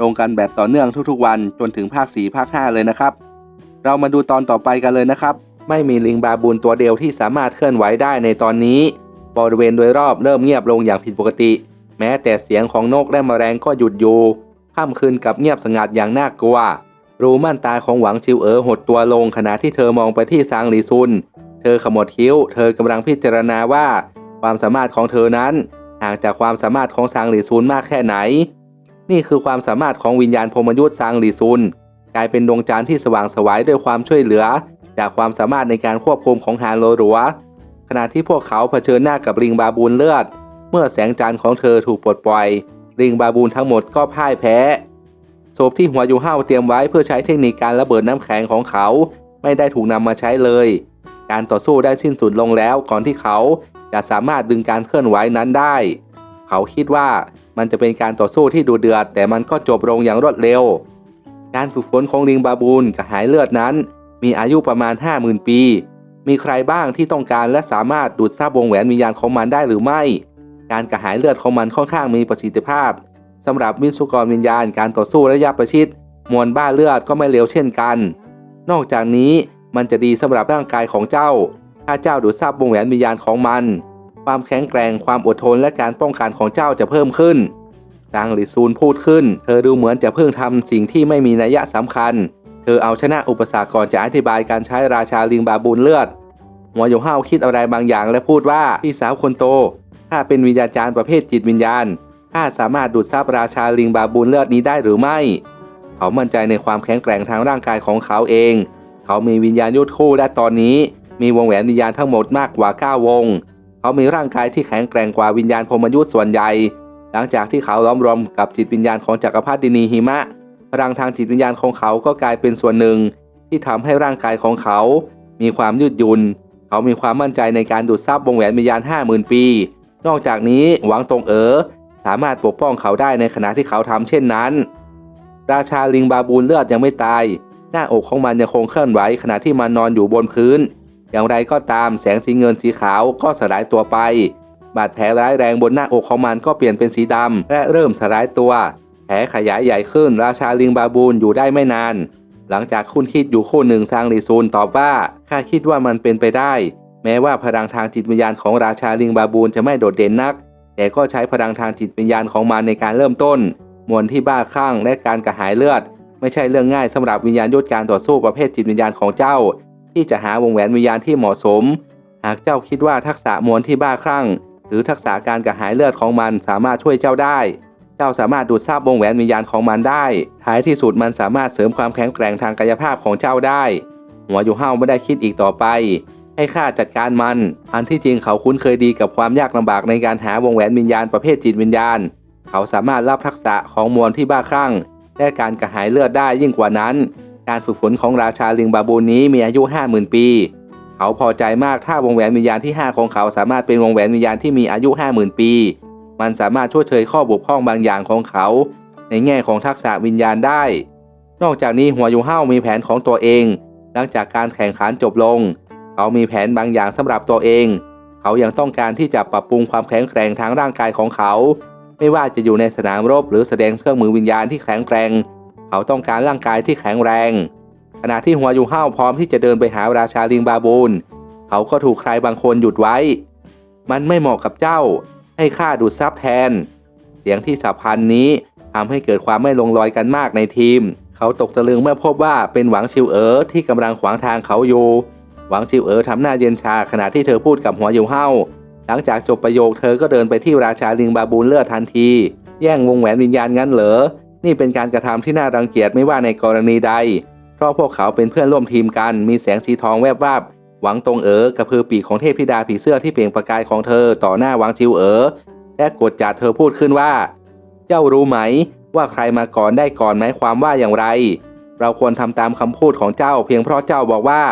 ลงกันแบบต่อเนื่องทุกๆวันจนถึงภาค 4 ภาค 5 เลยนะครับ เรามาดูตอนต่อไปกันเลยนะครับ ไม่มีลิงบาบูนตัวเดียวที่สามารถเคลื่อนไหวได้ในตอนนี้ บริเวณโดยรอบเริ่มเงียบลงอย่างผิดปกติ แม้แต่เสียงของนกและแมลงก็หยุดอยู่ค่ำคืนกับเงียบสงัดอย่างน่ากลัว รูม่านตาของหวังชิวเอ๋อหดตัวลงขณะที่เธอมองไปที่ซางหลีซุน เธอขมวดคิ้ว เธอกำลังพิจารณาว่า ความสามารถของเธอนั้นห่างจากความสามารถของซางหลีซุนมากแค่ไหน นี่คือความสามารถของวิญญาณพมยุทธ์ซางหลีซุน กลายเป็นดวงจันทร์ที่สว่างสวายด้วยความช่วยเหลือ จากความสามารถในการควบคุมของฮานโลหลัว ขณะที่พวกเขาเผชิญหน้ากับลิงบาบูนเลือด เมื่อแสงจันทร์ของเธอถูกปลดปล่อย ลิงบาบูนทั้งหมดก็พ่ายแพ้ศพที่หัวยูห้าวเตรียมไว้เพื่อใช้เทคนิคการระเบิดน้ำแข็งของเขา ไม่ได้ถูกนำมาใช้เลย การต่อสู้ได้สิ้นสุดลงแล้วก่อนที่เขาจะสามารถดึงการเคลื่อนไหวนั้นได้ เขาคิดว่า มันจะเป็นการต่อสู้ที่ดูเดือด แต่มันก็จบลงอย่างรวดเร็ว การฝึกฝนของลิงบาบูนกระหายเลือดนั้น มีอายุประมาณ 50,000 ปี มีใครบ้างที่ต้องการและสามารถดูดซับวงแหวนวิญญาณของมันได้หรือไม่ การกระหายเลือดของมันค่อนข้างมีประสิทธิภาพสำหรับวิศวกรวิญญาณการต่อสู้ระยะประชิดมวลบ้าเลือดก็ไม่เร็วเช่นกัน นอกจากนี้มันจะดีสำหรับร่างกายของเจ้า ถ้าเจ้าดูดซับวงแหวนวิญญาณของมัน ความแข็งแกร่งความอดทนและการป้องกันของเจ้าจะเพิ่มขึ้นจางหลิซูนพูดขึ้น เธอดูเหมือนจะเพิ่งทำสิ่งที่ไม่มีนัยสำคัญ เธอเอาชนะอุปสรรคก่อนจะอธิบายการใช้ราชาลิงบาบูนเลือดหัวโยห้าคิดอะไรบางอย่างและพูดว่าพี่สาวคนโต ถ้าเป็นวิญญาจารย์ประเภทจิตวิญญาณข้าสามารถดูดซับราชาลิงบาบูนเลือดนี้ได้หรือไม่ เขามั่นใจในความแข็งแกร่งทางร่างกายของเขาเอง เขามีวิญญาณยุทธคู่และตอนนี้มีวงแหวนวิญญาณทั้งหมดมากกว่า 9 วง เขามีร่างกายที่แข็งแกร่งกว่าวิญญาณพรมยุทธ์ส่วนใหญ่ หลังจากที่เขาล้อมรวมกับจิตวิญญาณของจักรพรรดินีหิมะ พลังทางจิตวิญญาณของเขาก็กลายเป็นส่วนหนึ่ง ที่ทำให้ร่างกายของเขา มีความยืดหยุ่น เขามีความมั่นใจในการดูดซับวงแหวนวิญญาณ50,000 ปี นอกจากนี้หวังตงเอ๋อสามารถปกป้องเขาได้ในขณะที่เขาทำเช่นนั้น ราชาลิงบาบูนเลือดยังไม่ตาย หน้าอกของมันยังคงเคลื่อนไหวขณะที่มันนอนอยู่บนพื้น อย่างไรก็ตามแสงสีเงินสีขาวก็สลายตัวไป บาดแผลร้ายแรงบนหน้าอกของมันก็เปลี่ยนเป็นสีดำและเริ่มสลายตัว แผลขยายใหญ่ขึ้นราชาลิงบาบูนอยู่ได้ไม่นาน หลังจากคุณคิดอยู่คู่หนึ่งซางลีซูนตอบว่าข้าคิดว่ามันเป็นไปได้ แม้ว่าพลังทางจิตวิญญาณของราชาลิงบาบูนจะไม่โดดเด่นนัก แต่ก็ใช้พลังทางจิตวิญญาณของมันในการเริ่มต้น มวลที่บ้าคลั่งและการกระหายเลือด ไม่ใช่เรื่องง่ายสำหรับวิญญาณยุทธการต่อสู้ประเภทจิตวิญญาณของเจ้า ที่จะหาวงแหวนวิญญาณที่เหมาะสม หากเจ้าคิดว่าทักษะมวลที่บ้าคลั่ง หรือทักษะการกระหายเลือดของมันสามารถช่วยเจ้าได้ เจ้าสามารถดูดซาบวงแหวนวิญญาณของมันได้ ท้ายที่สุดมันสามารถเสริมความแข็งแกร่งทางกายภาพของเจ้าได้ หัวอยู่เฮาไม่ได้คิดอีกต่อไป ให้ข้าจัดการมัน อันที่จริงเขาคุ้นเคยดีกับความยากลำบากในการหาวงแหวนวิญญาณประเภทจิตวิญญาณ เขาสามารถรับทักษะของมวลที่บ้าคลั่งและการกระหายเลือดได้ยิ่งกว่านั้น การฝึกฝนของราชาลิงบาบูนี้มีอายุ 50,000 ปี เขาพอใจมากถ้าวงแหวนวิญญาณที่ 5 ของเขาสามารถเป็นวงแหวนวิญญาณที่มีอายุ 50,000 ปี มันสามารถช่วยเชยข้อบกพร่องบางอย่างของเขา ในแง่ของทักษะวิญญาณได้ นอกจากนี้หัวยูเฮามีแผนของตัวเอง หลังจากการแข่งขันจบลง เขามีแผนบางอย่างสำหรับตัวเอง เขายังต้องการที่จะปรับปรุงความแข็งแกร่งทางร่างกายของเขา ไม่ว่าจะอยู่ในสนามรบหรือแสดงเครื่องมือวิญญาณที่แข็งแกร่ง เขาต้องการร่างกายที่แข็งแรง ขณะที่หัวยูห้าวพร้อมที่จะเดินไปหาราชาลิงบาบูนเขาก็ถูกใครบางคนหยุดไว้ มันไม่เหมาะกับเจ้า ให้ข้าดูดซับแทน เสียงที่สับพันนี้ทำให้เกิดความไม่ลงรอยกันมากในทีม เขาตกตะลึงเมื่อพบว่าเป็นหวังชิวเอ๋อที่กำลังขวางทางเขาอยู่ หวังจิวเอ๋อทำหน้าเย็นชาขณะที่เธอพูดกับหัวยูเฮาหลังจากจบประโยคเธอก็เดินไปที่ราชาลิงบาบูนเลือดทันที แย่งวงแหวนวิญญาณงั้นเหรอ นี่เป็นการกระทำที่น่ารังเกียจไม่ว่าในกรณีใด เพราะพวกเขาเป็นเพื่อนร่วมทีมกัน มีแสงสีทองแวบวับหวังตรงเอ๋อกระพือปีกของเทพธิดาผีเสื้อที่เปล่งประกายของเธอต่อหน้าหวังจิวเอ๋อและกดจัดเธอพูดขึ้นว่า เจ้ารู้ไหม ว่าใครมาก่อนได้ก่อนไหมความว่าอย่างไร เราควรทำตามคำพูดของเจ้า เพียงเพราะเจ้าบอกว่า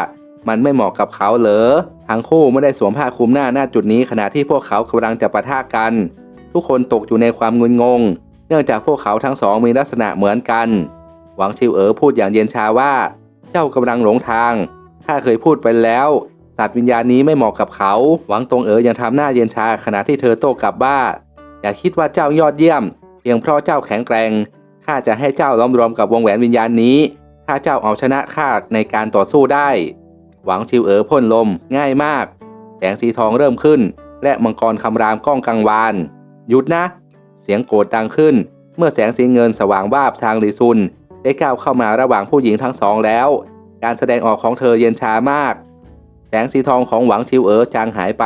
มันไม่เหมาะกับเขาเหรอทั้งคู่ไม่ได้สวมผ้าคลุมหน้าหน้าจุดนี้ขณะที่พวกเขากำลังจะปะทะกัน ทุกคนตกอยู่ในความงุนงง เนื่องจากพวกเขาทั้งสองมีลักษณะเหมือนกัน หวังชิวเอ๋อพูดอย่างเย็นชาว่า เจ้ากำลังหลงทาง ข้าเคยพูดไปแล้ว สัตว์วิญญาณนี้ไม่เหมาะกับเขา หวังตงเอ๋อยังทำหน้าเย็นชาขณะที่เธอโต้กลับว่า อย่าคิดว่าเจ้ายอดเยี่ยม เพียงเพราะเจ้าแข็งแกร่ง ข้าจะให้เจ้าล้อมรวมกับวงแหวนวิญญาณนี้ ถ้าเจ้าเอาชนะข้าในการต่อสู้ได้ หวังชิวเอ๋อพ่นลม ง่ายมาก แสงสีทองเริ่มขึ้น และมังกรคำรามก้องกังวาน หยุดนะ เสียงโกรธดังขึ้น เมื่อแสงสีเงินสว่างวาบชางลีซุน ได้ก้าวเข้ามาระหว่างผู้หญิงทั้งสองแล้ว การแสดงออกของเธอเย็นชามาก แสงสีทองของหวังชิวเอ๋อจางหายไป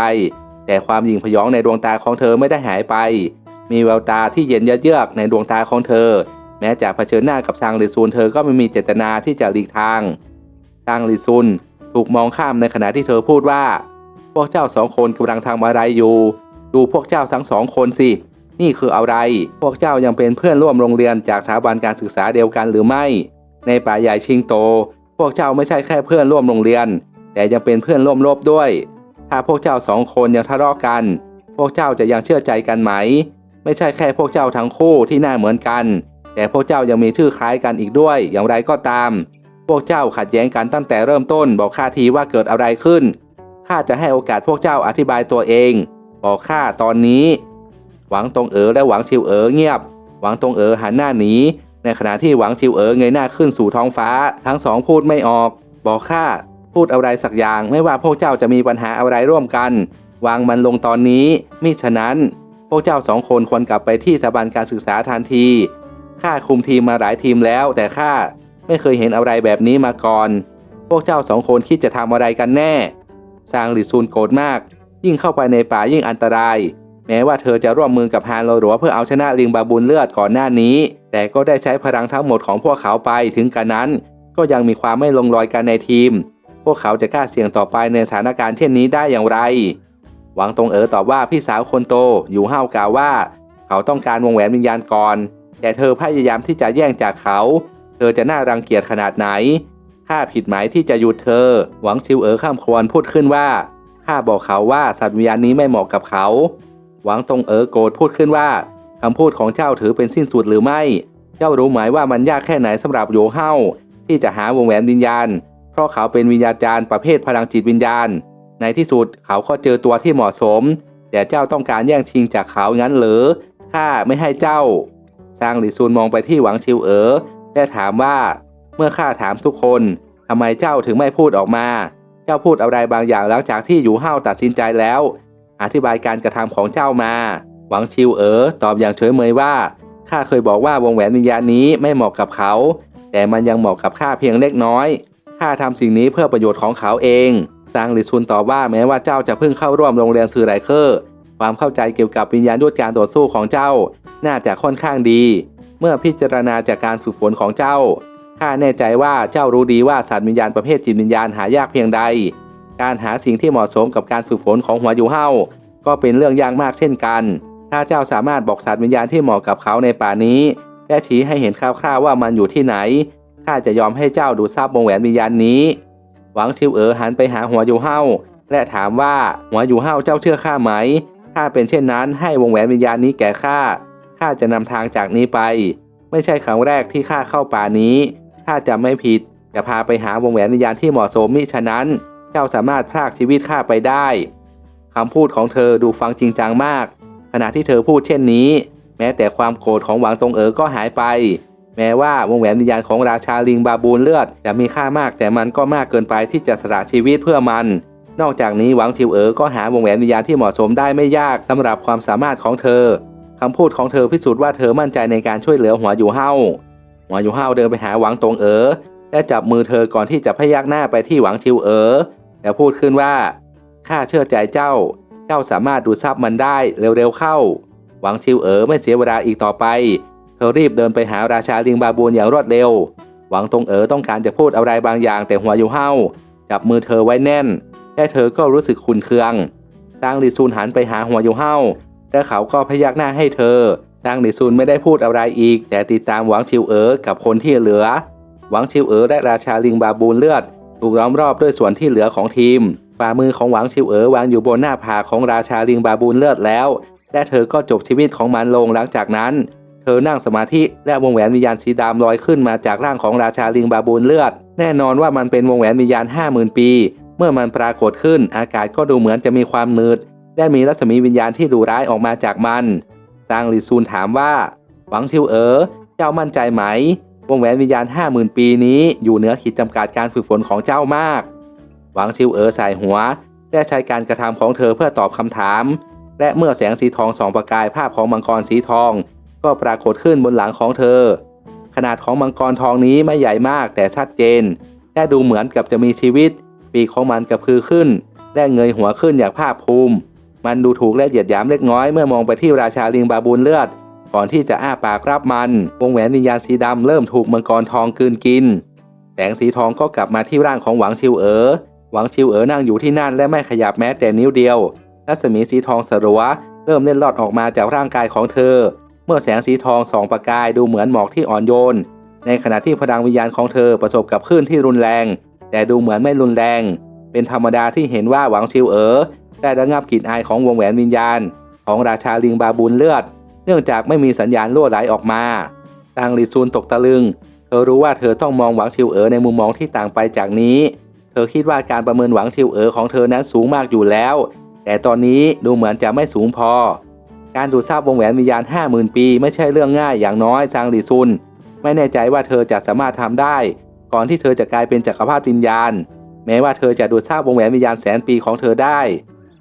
แต่ความหยิ่งพยองในดวงตาของเธอไม่ได้หายไป มีแววตาที่เย็นเยือกในดวงตาของเธอ แม้จะเผชิญหน้ากับชางลีซุนเธอก็ไม่มีเจตนาที่จะหลีกทางชางลีซุนถูกมองข้ามในขณะที่เธอพูดว่า พวกเจ้าสองคนกำลังทำอะไรอยู่ ดูพวกเจ้าทั้งสองคนสิ นี่คืออะไร พวกเจ้ายังเป็นเพื่อนร่วมโรงเรียนจากสถาบันการศึกษาเดียวกันหรือไม่ ในป่าใหญ่ชิงโต พวกเจ้าไม่ใช่แค่เพื่อนร่วมโรงเรียน แต่ยังเป็นเพื่อนร่วมรบด้วย ถ้าพวกเจ้าสองคนยังทะเลาะกัน พวกเจ้าจะยังเชื่อใจกันไหม ไม่ใช่แค่พวกเจ้าทั้งคู่ที่หน้าเหมือนกัน แต่พวกเจ้ายังมีชื่อคล้ายกันอีกด้วย อย่างไรก็ตาม พวกเจ้าขัดแย้งกันตั้งแต่เริ่มต้น บอกข้าทีว่าเกิดอะไรขึ้นข้าจะให้โอกาสพวกเจ้าอธิบายตัวเอง บอกข้าตอนนี้ หวังตงเอ๋อและหวังชิวเอ๋อเงียบ หวังตงเอ๋อหันหน้าหนีในขณะที่หวังชิวเอ๋อเงยหน้าขึ้นสู่ท้องฟ้า ทั้งสองพูดไม่ออก บอกข้าพูดอะไรสักอย่างไม่ว่าพวกเจ้าจะมีปัญหาอะไรร่วมกัน วางมันลงตอนนี้มิฉะนั้น พวกเจ้าสองคนควรกลับไปที่สถาบันการศึกษาทันทีข้าคุมทีมมาหลายทีมแล้ว แต่ข้าไม่เคยเห็นอะไรแบบนี้มาก่อน พวกเจ้าสองคนคิดจะทำอะไรกันแน่ซางหลิซูนโกรธมาก ยิ่งเข้าไปในป่ายิ่งอันตราย แม้ว่าเธอจะร่วมมือกับฮานโลหรัวเพื่อเอาชนะลิงบาบูนเลือดก่อนหน้านี้ แต่ก็ได้ใช้พลังทั้งหมดของพวกเขาไปถึงกันนั้น ก็ยังมีความไม่ลงรอยกันในทีม พวกเขาจะกล้าเสี่ยงต่อไปในสถานการณ์เช่นนี้ได้อย่างไร หวังตรงเอ๋อตอบว่าพี่สาวคนโตอยู่ห้าวกล่าวว่า เขาต้องการวงแหวนวิญญาณก่อน แต่เธอพยายามที่จะแย่งจากเขา เธอจะน่ารังเกียจขนาดไหนข้าผิดไหมที่จะหยุดเธอ หวังซิวเอ๋อข้ามควรพูดขึ้นว่าข้าบอกเขาว่าสัตว์วิญญาณนี้ไม่เหมาะกับเขา หวังตงเอ๋อโกรธพูดขึ้นว่าคำพูดของเจ้าถือเป็นสิ้นสุดหรือไม่ เจ้ารู้ไหมว่ามันยากแค่ไหนสำหรับโยเฮาที่จะหาวงแหวนวิญญาณ เพราะเขาเป็นวิญญาจารย์ประเภทพลังจิตวิญญาณ ในที่สุดเขาก็เจอตัวที่เหมาะสม แต่เจ้าต้องการแย่งชิงจากเขางั้นหรือข้าไม่ให้เจ้าซางหลิซูนมองไปที่หวังชิวเอ๋อและถามว่า เมื่อข้าถามทุกคนทำไมเจ้าถึงไม่พูดออกมา เจ้าพูดอะไรบางอย่างหลังจากที่อยู่ห้าวตัดสินใจแล้ว อธิบายการกระทำของเจ้ามา หวังชิวเอ๋อตอบอย่างเฉยเมยว่าข้าเคยบอกว่าวงแหวนวิญญาณนี้ไม่เหมาะกับเขา แต่มันยังเหมาะกับข้าเพียงเล็กน้อยข้าทำสิ่งนี้เพื่อประโยชน์ของเขาเองซางหลิซุนตอบว่าแม้ว่าเจ้าจะเพิ่งเข้าร่วมโรงเรียนสื่อไรเคอร์ความเข้าใจเกี่ยวกับวิญญาณด้วยการต่อสู้ของเจ้า น่าจะค่อนข้างดี เมื่อพิจารณาจากการฝึกฝนของเจ้าข้าแน่ใจว่าเจ้ารู้ดีว่าสัตว์วิญญาณประเภทจิตวิญญาณหายากเพียงใด การหาสิ่งที่เหมาะสมกับการฝึกฝนของหัวยูเฮาก็เป็นเรื่องยากมากเช่นกัน ถ้าเจ้าสามารถบอกสัตว์วิญญาณที่เหมาะกับเขาในป่านี้ และชี้ให้เห็นคร่าวๆว่ามันอยู่ที่ไหน ข้าจะยอมให้เจ้าดูทรัพย์วงแหวนวิญญาณนี้ หวังชิวเอ๋อหันไปหาหัวยูเฮาและถามว่าหัวยูเฮาเจ้าเชื่อข้าไหม ถ้าเป็นเช่นนั้นให้วงแหวนวิญญาณนี้แก่ข้า ข้าจะนำทางจากนี้ไป ไม่ใช่ครั้งแรกที่ข้าเข้าป่านี้ ถ้าจะไม่ผิดจะพาไปหาวงแหวนวิญญาณที่เหมาะสมมิฉะนั้น เจ้าสามารถพรากชีวิตข้าไปได้คำพูดของเธอดูฟังจริงจังมาก ขณะที่เธอพูดเช่นนี้ แม้แต่ความโกรธของหวังตงเอ๋อก็หายไป แม้ว่าวงแหวนวิญญาณของราชาลิงบาบูนเลือดจะมีค่ามากแต่มันก็มากเกินไปที่จะสละชีวิตเพื่อมัน นอกจากนี้หวังทิวเอ๋อก็หาวงแหวนวิญญาณที่เหมาะสมได้ไม่ยากสำหรับความสามารถของเธอคำพูดของเธอพิสูจน์ว่าเธอมั่นใจในการช่วยเหลือหัวอยู่เฮาหัวอยู่เฮาเดินไปหาหวังตงเอ๋อและจับมือเธอก่อนที่จะพยักหน้าไปที่หวังชิวเอ๋อ แล้วพูดขึ้นว่าข้าเชื่อใจเจ้า เจ้าสามารถดูดซับมันได้เร็วๆเข้า หวังชิวเอ๋อไม่เสียเวลาอีกต่อไป เธอรีบเดินไปหาราชาลิงบาบูนอย่างรวดเร็ว หวังตรงเอ๋อต้องการจะพูดอะไรบางอย่างแต่หัวอยู่เฮาจับมือเธอไว้แน่นและเธอก็รู้สึกขุนเคืองซางลีซูนหันไปหาหัวอยู่เฮาและเขาก็พยักหน้าให้เธอซางลีซูนไม่ได้พูดอะไรอีก แต่ติดตามหวังชิวเอ๋อกับคนที่เหลือ หวังชิวเอ๋อและราชาลิงบาบูนเลือด ถูกล้อมรอบด้วยส่วนที่เหลือของทีมฝ่ามือของหวังชิวเอ๋อวางอยู่บนหน้าผาของราชาลิงบาบูนเลือดแล้ว และเธอก็จบชีวิตของมันลงหลังจากนั้น เธอนั่งสมาธิและวงแหวนวิญญาณสีดำลอยขึ้นมาจากร่างของราชาลิงบาบูนเลือด แน่นอนว่ามันเป็นวงแหวนวิญญาณห้าหมื่นปี เมื่อมันปรากฏขึ้นอากาศก็ดูเหมือนจะมีความหนืดและมีรัศมีวิญญาณที่ดุร้ายออกมาจากมันซางหลีซูนถามว่า หวังชิวเอ๋อเจ้ามั่นใจไหม วงแหวนวิญญาณห้าหมื่นปีนี้อยู่เหนือขีดจำกัดการฝึกฝนของเจ้ามาก หวังชิวเอ๋อสายหัวและใช้การกระทำของเธอเพื่อตอบคำถาม และเมื่อแสงสีทองสองประกายภาพของมังกรสีทอง ก็ปรากฏขึ้นบนหลังของเธอ ขนาดของมังกรทองนี้ไม่ใหญ่มากแต่ชัดเจน และดูเหมือนกับจะมีชีวิต ปีกของมันกระพือขึ้น และเงยหัวขึ้นอย่างภาคภูมิ มันดูถูกและเหยียดหยามเล็กน้อยเมื่อมองไปที่ราชาลิงบาบูนเลือด ก่อนที่จะอ้าปากรับมัน วงแหวนวิญญาณสีดำเริ่มถูกมังกรทองกืนกิน แสงสีทองก็กลับมาที่ร่างของหวังชิวเอ๋อ หวังชิวเอ๋อนั่งอยู่ที่นั่นและไม่ขยับแม้แต่นิ้วเดียว รัศมีสีทองสลัวเริ่มเล่นลอดออกมาจากร่างกายของเธอ เมื่อแสงสีทองส่องประกายดูเหมือนหมอกที่อ่อนโยน ในขณะที่พลังวิญญาณของเธอประสบกับคลื่นที่รุนแรง แต่ดูเหมือนไม่รุนแรง เป็นธรรมดาที่เห็นว่าหวังชิวเอ๋อได้ระงับกลิ่นอายของวงแหวนวิญญาณ ของราชาลิงบาบูนเลือด นื่องจากไม่มีสัญญาณรั่วไหลออกมาตางลีซูนตกตะลึง เธอรู้ว่าเธอต้องมองหวังชิวเอ๋อในมุมมองที่ต่างไปจากนี้ เธอคิดว่าการประเมินหวังชิวเอ๋อของเธอนั้นสูงมากอยู่แล้ว แต่ตอนนี้ดูเหมือนจะไม่สูงพอ การดูดทราบวงแหวนวิญญาณห้าหมื่นปี ไม่ใช่เรื่องง่ายอย่างน้อยจางหลีซุน ไม่แน่ใจว่าเธอจะสามารถทำได้ ก่อนที่เธอจะกลายเป็นจักรพรรดิวิญญาณ แม้ว่าเธอจะดูดทราบวงแหวนวิญญาณแสนปีของเธอได้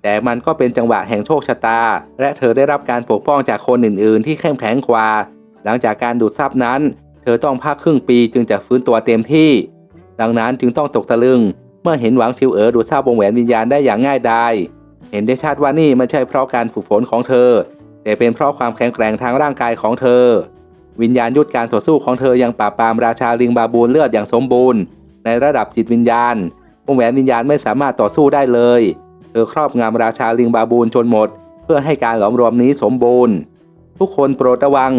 แต่มันก็เป็นจังหวะแห่งโชคชะตา และเธอได้รับการปกป้องจากคนอื่น ๆ ที่เข้มแข็งกว่า หลังจากการดูดทราบนั้น เธอต้องพักครึ่งปีจึงจะฟื้นตัวเต็มที่ ดังนั้นจึงต้องตกตะลึง เมื่อเห็นหวังชิวเอ๋อดูดทราบวงแหวนวิญญาณได้อย่างง่ายดายเห็นได้ชัดว่านี่ไม่ใช่เพราะการฝึกฝนของเธอ แต่เป็นเพราะความแข็งแกร่งทางร่างกายของเธอ วิญญาณยุทธการต่อสู้ของเธอยังปราบปรามราชาลิงบาบูนเลือดอย่างสมบูรณ์ ในระดับจิตวิญญาณวงแหวนวิญญาณไม่สามารถต่อสู้ได้เลย เธอครอบงำราชาลิงบาบูนจนหมด เพื่อให้การหลอมรวมนี้สมบูรณ์ ทุกคนโปรดระวัง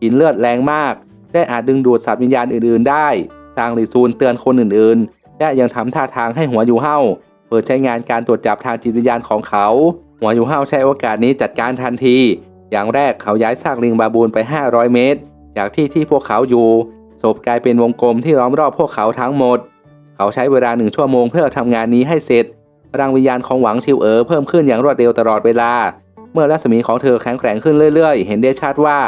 หินเลือดแรงมาก และอาจดึงดูดสัตว์วิญญาณอื่นๆ ได้ซางหลีซูนเตือนคนอื่นๆ และยังทำท่าทางให้หัวอยู่เห้าเปิดใช้งานการตรวจจับทางจิตวิญญาณของเขา หัวอยู่เห้าใช้โอกาสนี้จัดการทันที อย่างแรกเขาย้ายซากลิงบาบูนไป 500 เมตร จากที่ที่พวกเขาอยู่ศพกลายเป็นวงกลมที่ล้อมรอบพวกเขาทั้งหมด เขาใช้เวลาหนึ่งชั่วโมงเพื่อทำงานนี้ให้เสร็จ พลังวิญญาณของหวังชิวเอ๋อเพิ่มขึ้นอย่างรวดเร็วตลอดเวลา เมื่อรัศมีของเธอแข็งแกร่งขึ้นเรื่อยๆ เห็นได้ชัดว่า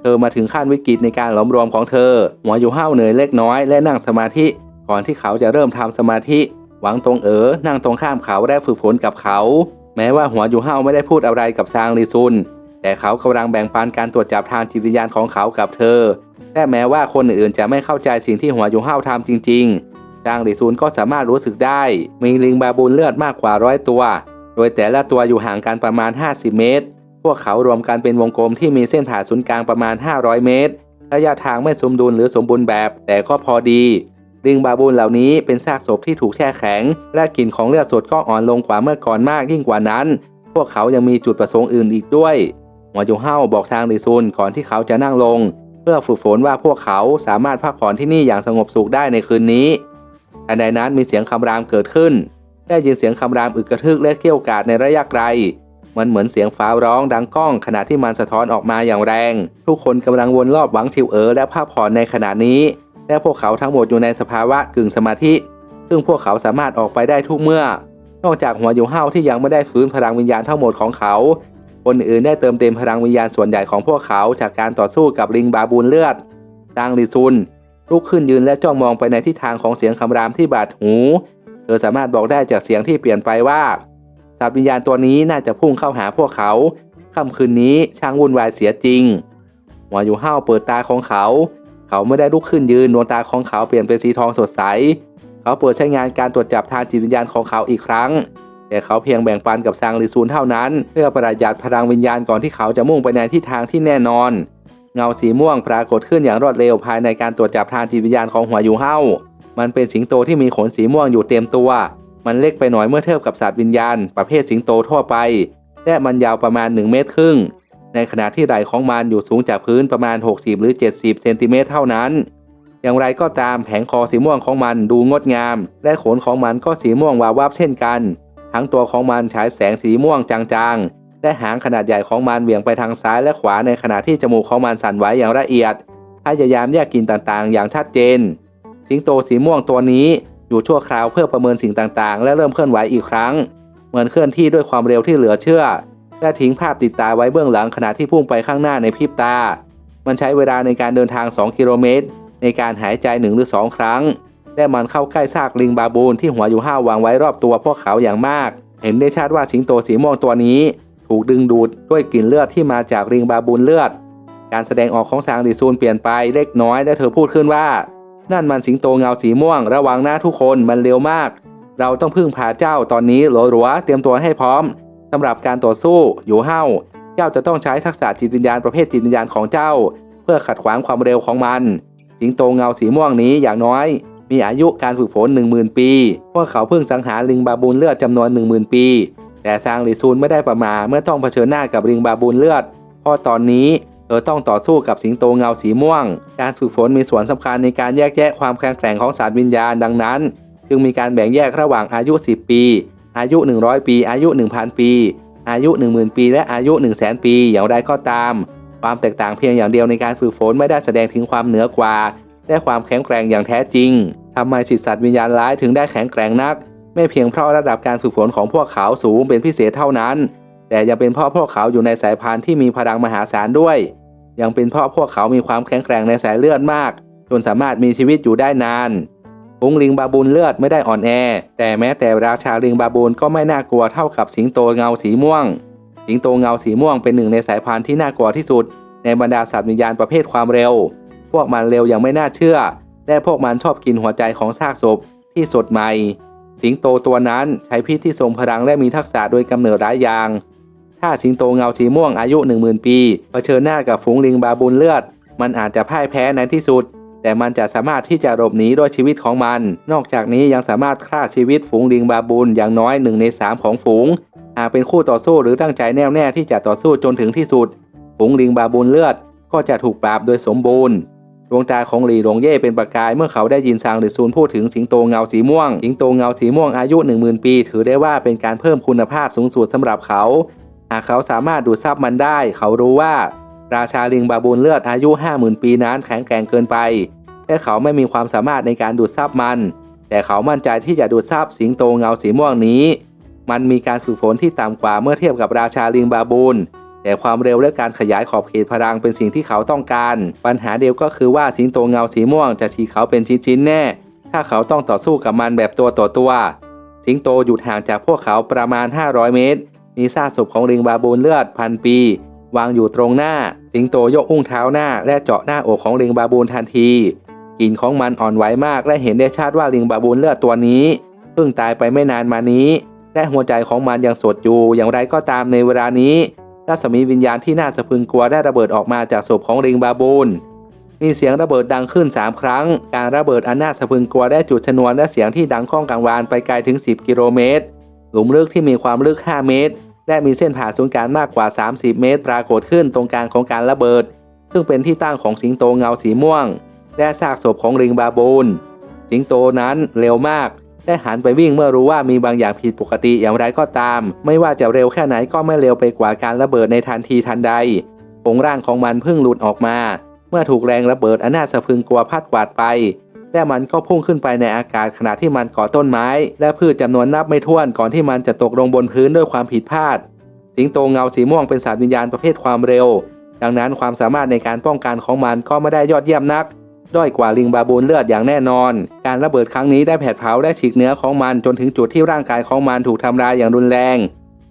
เธอมาถึงขั้นวิกฤตในการหลอมรวมของเธอหัวอยู่ห้าวเหนื่อยเล็กน้อยและนั่งสมาธิ ก่อนที่เขาจะเริ่มทำสมาธิ หวังตรงเอ๋อนั่งตรงข้ามเขาและฝึกฝนกับเขา แม้ว่าหัวอยู่ห้าวไม่ได้พูดอะไรกับซางลีซุน แต่เขากำลังแบ่งปันการตรวจจับทางจิตวิญญาณของเขากับเธอและแม้ว่าคนอื่นๆจะไม่เข้าใจสิ่งที่หัวอยู่ห้าวทำจริง ๆ จางหลีซูนก็สามารถรู้สึกได้ มีลิงบาบูนเลือดมากกว่าร้อยตัว โดยแต่ละตัวอยู่ห่างกันประมาณ 50 เมตร พวกเขารวมกันเป็นวงกลมที่มีเส้นผ่าศูนย์กลางประมาณ 500 เมตร ระยะทางไม่สมดุลหรือสมบูรณ์แบบ แต่ก็พอดี ลิงบาบูนเหล่านี้เป็นซากศพที่ถูกแช่แข็ง และกลิ่นของเลือดสดก็อ่อนลงกว่าเมื่อก่อนมากยิ่งกว่านั้น พวกเขายังมีจุดประสงค์อื่นอีกด้วยหัวจูเฮาบอกซางลีซุนก่อนที่เขาจะนั่งลง เพื่อฝึกฝนว่าพวกเขาสามารถพักผ่อนที่นี่อย่างสงบสุขได้ในคืนนี้ ทันใดนั้นมีเสียงคำรามเกิดขึ้น ได้ยินเสียงคำรามอึกกระทึกและเกรี้ยวกราดในระยะไกล มันเหมือนเสียงฟ้าร้องดังก้องขณะที่มันสะท้อนออกมาอย่างแรง ทุกคนกำลังวนรอบหวังชิวเอ๋อและพักผ่อนในขณะนี้และพวกเขาทั้งหมดอยู่ในสภาวะกึ่งสมาธิ ซึ่งพวกเขาสามารถออกไปได้ทุกเมื่อ นอกจากหัวอยู่ห้าที่ยังไม่ได้ฟื้นพลังวิญญาณทั้งหมดของเขา คนอื่นได้เติมเต็มพลังวิญญาณส่วนใหญ่ของพวกเขาจากการต่อสู้กับลิงบาบูนเลือดจางลีซุน ลุกขึ้นยืนและจ้องมองไปในทิศทางของเสียงคำรามที่บาดหู เธอสามารถบอกได้จากเสียงที่เปลี่ยนไปว่าสัตว์วิญญาณตัวนี้น่าจะพุ่งเข้าหาพวกเขาค่ำคืนนี้ช่างวุ่นวายเสียจริงหัวอยู่ห้าวเปิดตาของเขา เขาไม่ได้ลุกขึ้นยืนดวงตาของเขาเปลี่ยนเป็นสีทองสดใส เขาเปิดใช้งานการตรวจจับทางจิตวิญญาณของเขาอีกครั้ง แต่เขาเพียงแบ่งปันกับซางลิซูนเท่านั้น เพื่อประหยัดพลังวิญญาณก่อนที่เขาจะมุ่งไปในทิศทางที่แน่นอน เงาสีม่วงปรากฏขึ้นอย่างรวดเร็วภายในการตรวจจับทางจิตวิญญาณของหัวอยู่เฮามันเป็นสิงโตที่มีขนสีม่วงอยู่เต็มตัว มันเล็กไปหน่อยเมื่อเทียบกับสัตว์วิญญาณ ประเภทสิงโตทั่วไป และมันยาวประมาณ 1 เมตรครึ่ง ในขณะที่ไหล่ของมันอยู่สูงจากพื้นประมาณ 60 หรือ 70 เซนติเมตรเท่านั้น อย่างไรก็ตามแผงคอสีม่วงของมันดูงดงาม และขนของมันก็สีม่วงวาววับเช่นกัน ทั้งตัวของมันฉายแสงสีม่วงจางๆ และหางขนาดใหญ่ของมันเหวี่ยงไปทางซ้ายและขวาในขณะที่จมูกของมันสั่นไหวอย่างละเอียด พยายามแยกกลิ่นต่างๆ อย่างชัดเจน สิงโตสีม่วงตัวนี้อยู่ชั่วคราวเพื่อประเมินสิ่งต่างๆ และเริ่มเคลื่อนไหวอีกครั้ง เหมือนเคลื่อนที่ด้วยความเร็วที่เหลือเชื่อ และทิ้งภาพติดตาไว้เบื้องหลังขณะที่พุ่งไปข้างหน้าในพริบตา มันใช้เวลาในการเดินทาง 2 กิโลเมตร ในการหายใจหนึ่งหรือสองครั้ง และมันเข้าใกล้ซากลิงบาบูนที่หัวอยู่ห้าวางไว้รอบตัวพวกเขาอย่างมาก เห็นได้ชัดว่าสิงโตสีม่วงตัวนี้ ถูกดึงดูดด้วยกลิ่นเลือดที่มาจากลิงบาบูนเลือด การแสดงออกของซางดิซูนเปลี่ยนไปเล็กน้อยและเธอพูดขึ้นว่า นั่นมันสิงโตเงาสีม่วง ระวังหน้าทุกคนมันเร็วมาก เราต้องพึ่งพาเจ้าตอนนี้หลัวๆเตรียมตัวให้พร้อมสำหรับการต่อสู้อยู่เฮ้าเจ้าจะต้องใช้ทักษะจิตวิญญาณประเภทจิตวิญญาณของเจ้า เพื่อขัดขวางความเร็วของมัน สิงโตเงาสีม่วงนี้อย่างน้อย มีอายุการฝึกฝน10,000 ปี พวกเขาเพิ่งสังหารลิงบาบูนเลือดจำนวน 10,000 ปี แต่ซางหลีซูนไม่ได้ประมาเมื่อต้องเผชิญหน้ากับลิงบาบูนเลือดเพราะตอนนี้เธอต้องต่อสู้กับสิงโตเงาสีม่วง การฝึกฝนมีส่วนสำคัญในการแยกแยะความแข็งแกร่งของสัตว์วิญญาณดังนั้น จึงมีการแบ่งแยกระหว่างอายุ 10 ปี อายุ 100 ปี อายุ 1,000 ปี อายุ 10,000 ปีและอายุ 1 0 0 0 0 0 ปี อย่างไรก็ตาม ความแตกต่างเพียงอย่างเดียวในการฝึกฝนไม่ได้แสดงถึงความเหนือกว่า และความแข็งแกร่งอย่างแท้จริงทำไมสิทธิสัตว์วิญญาณร้ายถึงได้แข็งแกร่งนัก ไม่เพียงเพราะระดับการฝึกฝนของพวกเขาสูงเป็นพิเศษเท่านั้น แต่ยังเป็นเพราะพวกเขาอยู่ในสายพันธุ์ที่มีพลังมหาศาลด้วย ยังเป็นเพราะพวกเขามีความแข็งแกร่งในสายเลือดมาก จนสามารถมีชีวิตอยู่ได้นานฝูงลิงบาบูนเลือดไม่ได้อ่อนแอ แต่แม้แต่ราชาลิงบาบูนก็ไม่น่ากลัวเท่ากับสิงโตเงาสีม่วง สิงโตเงาสีม่วงเป็นหนึ่งในสายพันธุ์ที่น่ากลัวที่สุด ในบรรดาสัตว์วิญญาณประเภทความเร็ว พวกมันเร็วอย่างไม่น่าเชื่อ และพวกมันชอบกินหัวใจของซากศพที่สดใหม่ สิงโตตัวนั้นใช้พิษที่ทรงพลังและมีทักษะโดยกำเนิดหลายอย่าง ถ้าสิงโตเงาสีม่วงอายุ 10,000 ปีเผชิญหน้ากับฝูงลิงบาบูนเลือด มันอาจจะพ่ายแพ้ในที่สุด แต่มันจะสามารถที่จะหลบหนีด้วยชีวิตของมัน นอกจากนี้ยังสามารถฆ่าชีวิตฝูงลิงบาบูนอย่างน้อยหนึ่งในสามของฝูง หากเป็นคู่ต่อสู้หรือตั้งใจแน่วแน่ที่จะต่อสู้จนถึงที่สุด ฝูงลิงบาบูนเลือดก็จะถูกปราบโดยสมบูรณ์ ดวงตาของหลีหลงเย่เป็นประกาย เมื่อเขาได้ยินซางหรือซูนพูดถึงสิงโตเงาสีม่วง สิงโตเงาสีม่วงอายุ 10,000 ปี ถือได้ว่าเป็นการเพิ่มคุณภาพสูงสุดสำหรับเขา หากเขาสามารถดูดซับมันได้ เขารู้ว่า ราชาลิงบาบูนเลือดอายุ 50,000 ปีนั้นแข็งแกร่งเกินไปและเขาไม่มีความสามารถในการดูดซับมัน แต่เขามั่นใจที่จะดูดซับสิงโตเงาสีม่วงนี้ มันมีการฝึกฝนที่ต่ำกว่าเมื่อเทียบกับราชาลิงบาบูน แต่ความเร็วและการขยายขอบเขตพลังเป็นสิ่งที่เขาต้องการ ปัญหาเดียวก็คือว่าสิงโตเงาสีม่วงจะฉีกเขาเป็นชิ้นๆแน่ ถ้าเขาต้องต่อสู้กับมันแบบตัวต่อตัว สิงโตอยู่ห่างจากพวกเขาประมาณ 500 เมตร มีซากศพของลิงบาบูนเลือดพันปี วางอยู่ตรงหน้า สิงโตยกอุ้งเท้าหน้า และเจาะหน้าอกของลิงบาบูนทันทีกลิ่นของมันอ่อนไหวมาก และเห็นได้ชัดว่าลิงบาบูนเลือดตัวนี้เพิ่งตายไปไม่นานมานี้ และหัวใจของมันยังสดอยู่อย่างไรก็ตามในเวลานี้ รัศมีวิญญาณที่น่าสะพรึงกลัวได้ระเบิดออกมาจากศพของลิงบาบูนมีเสียงระเบิดดังขึ้น 3 ครั้ง การระเบิดอันน่าสะพรึงกลัวได้จุดชนวนและเสียงที่ดังก้องกังวานไปไกลถึง 10 กิโลเมตร หลุมลึกที่มีความลึก 5 เมตร และมีเส้นผ่าศูนย์กลางมากกว่า 30 เมตร ปรากฏขึ้นตรงกลางของการระเบิด ซึ่งเป็นที่ตั้งของสิงโตเงาสีม่วง และซากศพของลิงบาบูนสิงโตนั้นเร็วมาก ได้หันไปวิ่งเมื่อรู้ว่ามีบางอย่างผิดปกติอย่างไรก็ตาม ไม่ว่าจะเร็วแค่ไหนก็ไม่เร็วไปกว่าการระเบิดในทันทีทันใดองร่างของมันเพิ่งหลุดออกมา เมื่อถูกแรงระเบิดอันน่าสะพึงกลัวพัดกวาดไปและมันก็พุ่งขึ้นไปในอากาศขณะที่มันเกาะต้นไม้ และพืชจำนวนนับไม่ถ้วนก่อนที่มันจะตกลงบนพื้นด้วยความผิดพลาด สิงโตเงาสีม่วงเป็นสัตว์วิญญาณประเภทความเร็ว ดังนั้นความสามารถในการป้องกันของมันก็ไม่ได้ยอดเยี่ยมนัก ด้อยกว่าลิงบาบูนเลือดอย่างแน่นอน การระเบิดครั้งนี้ได้แผดเผาและฉีกเนื้อของมันจนถึงจุดที่ร่างกายของมันถูกทำลายอย่างรุนแรง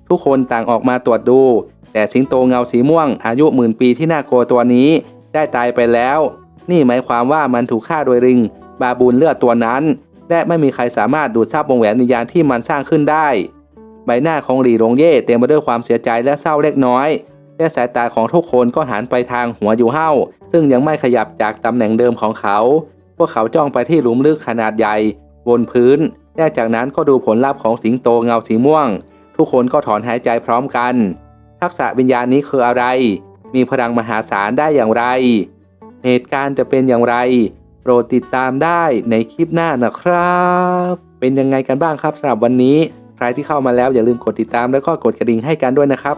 ทุกคนต่างออกมาตรวจดู แต่สิงโตเงาสีม่วง อายุหมื่นปีที่น่ากลัวตัวนี้ ได้ตายไปแล้ว นี่หมายความว่ามันถูกฆ่าโดยลิง บาบูนเลือดตัวนั้น และไม่มีใครสามารถดูดซับวงแหวนวิญญาณที่มันสร้างขึ้นได้ ใบหน้าของหลีหลงเย่เต็มไปด้วยความเสียใจและเศร้าเล็กน้อย และสายตาของทุกคนก็หันไปทางหัวอยู่เห้าซึ่งยังไม่ขยับจากตำแหน่งเดิมของเขา พวกเขาจ้องไปที่หลุมลึกขนาดใหญ่ บนพื้น และจากนั้นก็ดูผลลัพธ์ของสิงโตเงาสีม่วง ทุกคนก็ถอนหายใจพร้อมกัน ทักษะวิญญาณนี้คืออะไร มีพลังมหาศาลได้อย่างไร เหตุการณ์จะเป็นอย่างไร โปรดติดตามได้ในคลิปหน้านะครับ เป็นยังไงกันบ้างครับสำหรับวันนี้ ใครที่เข้ามาแล้วอย่าลืมกดติดตามแล้วก็กดกระดิ่งให้กันด้วยนะครับ